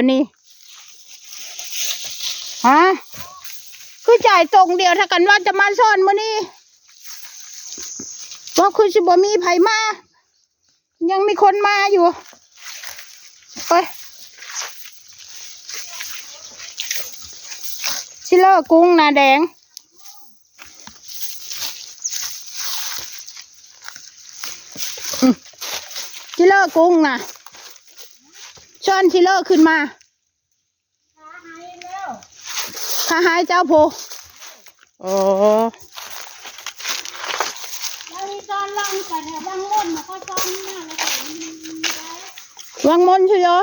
ตัวนี้ฮะคือจ่ายตรงเดียวถ้ากันว่าจะมาซ่อนมื้อนี้ว่าคือสิบ่มีไผมา ยังมีคนมาอยู่ไปชิเลอร์กุ้งนาแดงชิเลอร์กุ้งนะ ช้อนชิเลอร์ขึ้นมาขาหายเจ้าโพโอ้แล้วนี่ตอนลงไปเนี่ยบางม่นมันก็ซ้อมหน้าเลยวังมนชิเลอ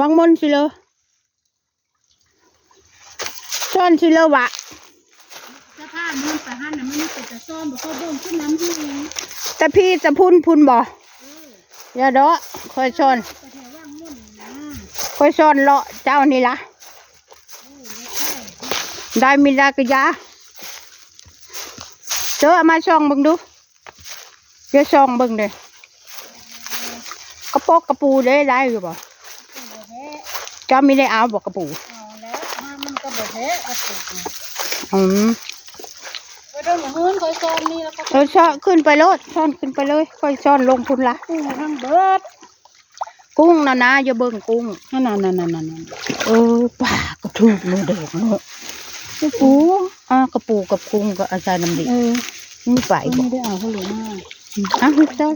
วังมนชิเลอช้อนชิเลอร์วะสภาพมันไปหันน่ะมันไม่เป็นจะซ้อมบอกเขาเบิ่งขึ้นน้ำที่เองแต่พี่จะพุ่นพุ่นบ่ อย่าเดาะค่อยช้อนไปแถวว่างม่นนะค่อยช้อนเลาะเจ้านี่ละได้มีดากะยาเจอเอามาช่องเบิ่งดูเดี๋ยวช่องเบิ่งเด้กระปอกกระปูได้ได้อยู่บ่เอาแล้วเจ้าไม่ได้เอาบอกกระปูเอาแล้วมามันก็แบบเฮ้เอาไปอืมไปโดนหื้นคอยซ้อมนี่แล้วก็เออช้อนขึ้นไปโลดช้อนขึ้นไปเลยค่อยช้อนลงพุ่นละปูทั้งเบิด กุ้งนะนะอย่าเบิ่งกุ้งนั่นนั่นนั่นนั่นนั่นเออป่ากระถูกเลยเด็กเนาะกระปูอ่ากระปูกับกุ้งก็อาศัยน้ำดิเออไม่ไปบอไม่กได้เอาเขาเหลือมากอะจ้า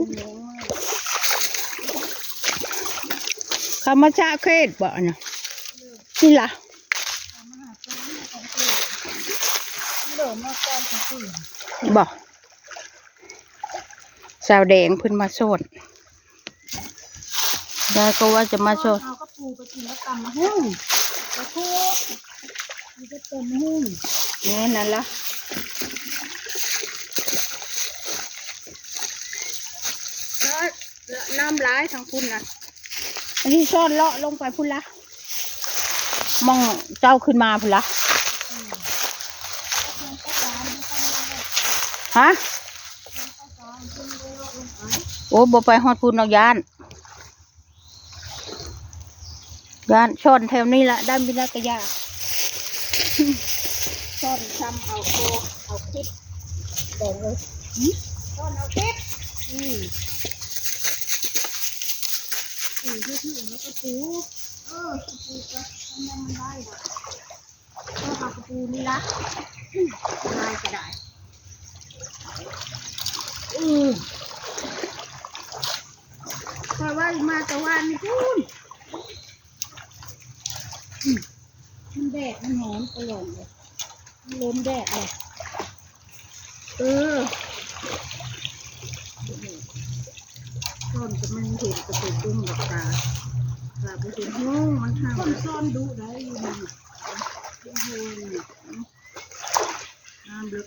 คำมาชาเขตบ่นะนี่ล่ะ เหลือ มากตอนที่บ่สาวแดงเพิ่นมาโซดได้ก็ว่าจะมาโซดเอากระปูไปกินแล้วตำมาหุ้งกระทูมันจะเต็มหุ้งนี่นั่นละแล้วน้ำร้ายทางพุ่นนะอันนี้ซ่อนเลาะลงไปพุ่นละมองเจ้าขึ้นมาพุ่นละ ฮะโอ้บ่ไปฮอดพุ่นนอกยานยานช่อนแถวนี้ละด้านบินากระยาช่อนทำเอาโคเอาคลิปแบ่งเลยช่อนเอาคลิปอืมอืมที่ที่อื่นแล้วกระปูเออปูก็ทำยังมันได้ดอกก็เอากระปูนี่ละได้ก็ได้ แต่ว่ามาแต่ว่านี่พูนอืมมันแดดมันหอมตลอดเลยมันลมแดดเลยเออซ่อนจะมันเห็นกระตุกดุ้งกับตาตาไปเห็นโอ้มันทำซ่อนดูได้อยู่นี่โอ้โหน้ำลึก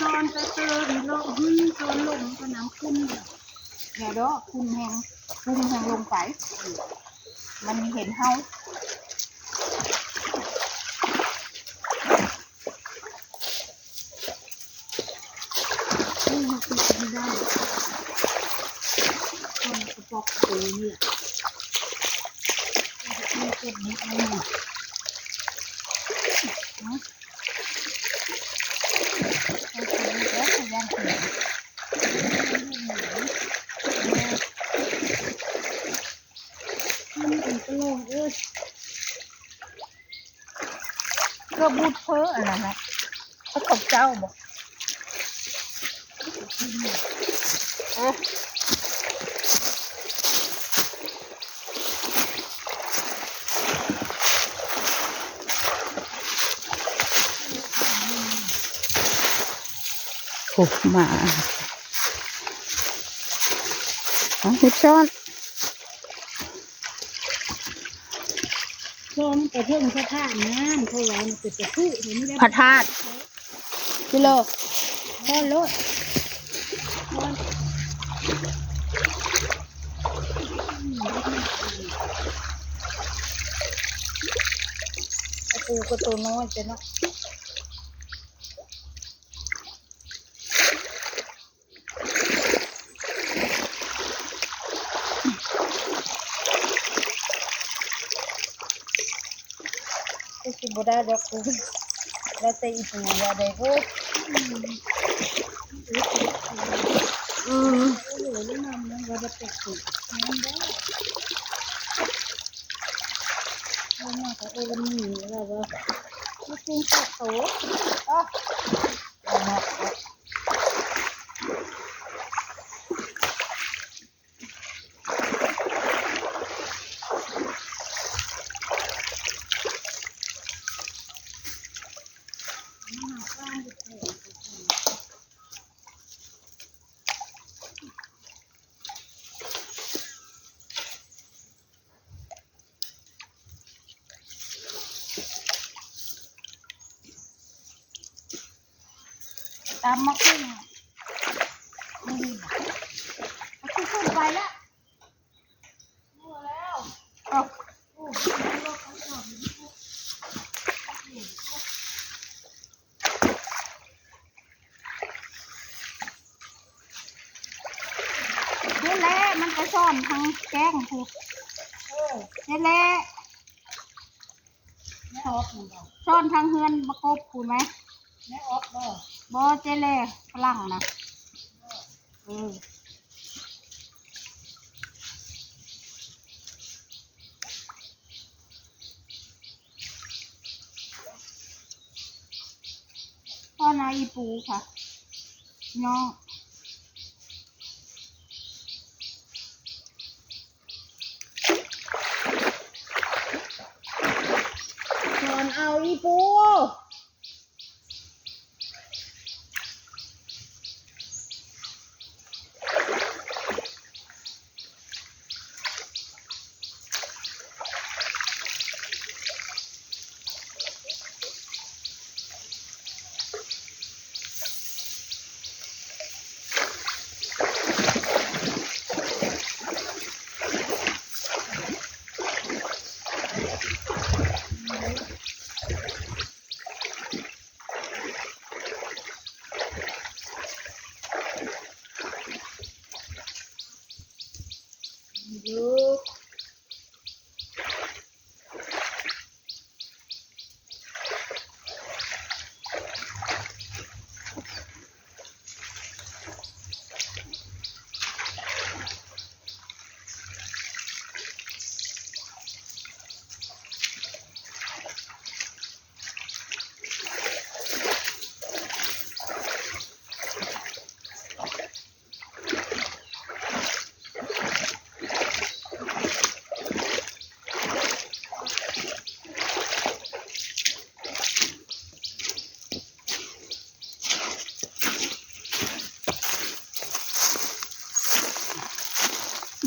ต้ อนไปเจอหรือลงหึ่งซ้อนลงก็น้ำขึ้นเดี๋ยวเด้อคุณแหงคุณแหงลงไป มันมีเห็นเฮานี่มันติดได้ต้องกระปอกปูเนี่ยมันเก็บนิดนึงเอาไปแล้วขยันขยันมันเป็นกระโหลกเอ้ย ก็บูดเพ้ออะไรนะเขาตบเจ้าบอกเอ๊ะโอ้มาอาหิบซ้อน ซ้อมไปเพิ่งพระธาตุนานเพราะว่ามันเป็นตะพื้เห็นไม่ได้พระธาตุกิโลพ่อโลดตะปูก็ตัวน้อยจะเนาะ บ่ได้ดอกกูแล้วแต่อีปูว่าได้กูอืมเหลือแล้วนำมันก็จะตกติดนั่นได้แล้วมาก็เออมันหนีแล้วว่าไม่กินตัดโตอะเอามาเอา ตามมาขึ้นไม่ดีบ่เอาขึ้นขึ้นไปแล้วมั่วแล้วเอาโอ้โหนี่แหละมันก็ซ่อนทางแกล้งผูกเออนี่แหละแม่ออฟนี่บ่ซ่อนทางเฮือนบกบผูกไหมแม่ออฟบ่ บอเจเล่ฝรั่งนะเออพ่อนาอีปูค่ะน้อง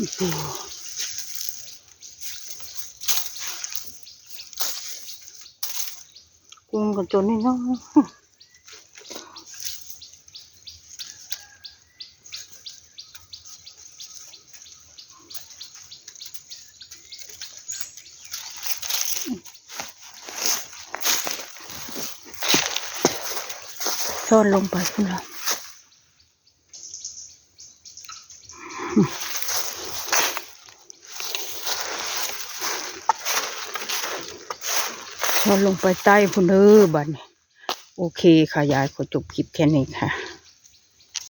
อีปูกุ้งกันจนนี่ เราะซ่อนลงไปใต้พุนื้อบัดนี้ โอเคค่ะ ยายขอจบคลิปแค่นี้ค่ะ